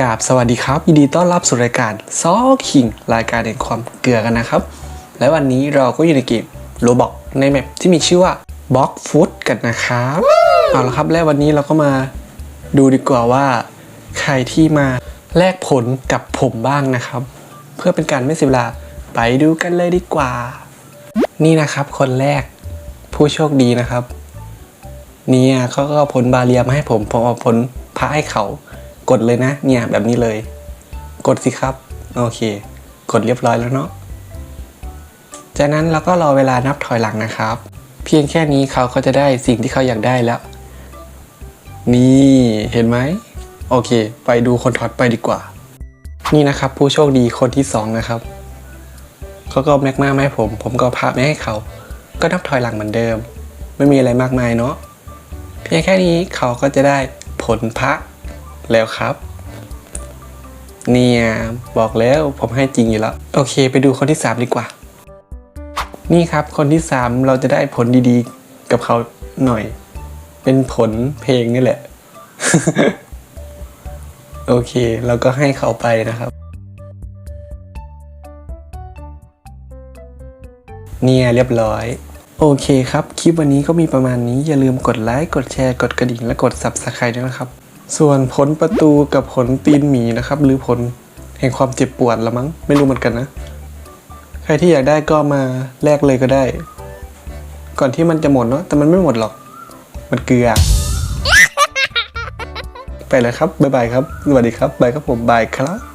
กราบสวัสดีครับยินดีต้อนรับสู่รายการซอคิงรายการแห่งความเกลือกันนะครับ และวันนี้เราก็อยู่ในเกมโรบอกในแมปที่มีชื่อว่าบล็อกฟุตกันนะครับเอาละครับและวันนี้เราก็มาดูดีกว่าว่า ใครที่มาแลกผลกับผมบ้างนะครับ เพื่อเป็นการไม่เสียเวลาไปดูกันเลยดีกว่า นี่นะครับคนแรกผู้โชคดีนะครับ เนี่ยเขาก็ผลบาเรียมาให้ผมผมเอาผลพระให้เขา กดเลยนะ เนี่ยแบบนี้เลย กดสิครับ โอเค กดเรียบร้อยแล้วเนาะ จากนั้นเราก็รอเวลานับถอยหลังนะครับ เพียงแค่นี้เขาก็จะได้สิ่งที่เขาอยากได้แล้ว นี่เห็นไหม โอเค ไปดูคนถอดไปดีกว่า นี่นะครับ ผู้โชคดีคนที่สองนะครับเขาก็เอาแม็กมาให้ผม ผมก็พาไม่ให้เขา ก็นับถอยหลังเหมือนเดิม ไม่มีอะไรมากมายเนาะเพียงแค่นี้เขาก็จะได้ผลพระ แล้วครับ เนี่ยบอกแล้วผมให้จริงอยู่แล้ว โอเค ไปดูคนที่สามดีกว่า นี่ครับคนที่สามเราจะได้ผลดีๆ กับเขาหน่อย เป็นผลเพลงนี่แหละ โอเค เราก็ให้เขาไปนะครับ เนี่ยเรียบร้อยโอเคครับ คลิปวันนี้ก็มีประมาณนี้ อย่าลืมกดไลค์ กดแชร์ กดกระดิ่ง และกด subscribe ด้วยนะครับ ส่วนผลประตูกับผลตีนหมีนะครับ หรือผลแห่งความเจ็บปวดละมั้ง ไม่รู้เหมือนกันนะ ใครที่อยากได้ก็มาแลกเลยก็ได้ ก่อนที่มันจะหมดเนาะแต่มันไม่หมดหรอก มันเกลือ ไปเลยครับบ๊ายบายครับสวัสดีครับบายครับผมบายครับ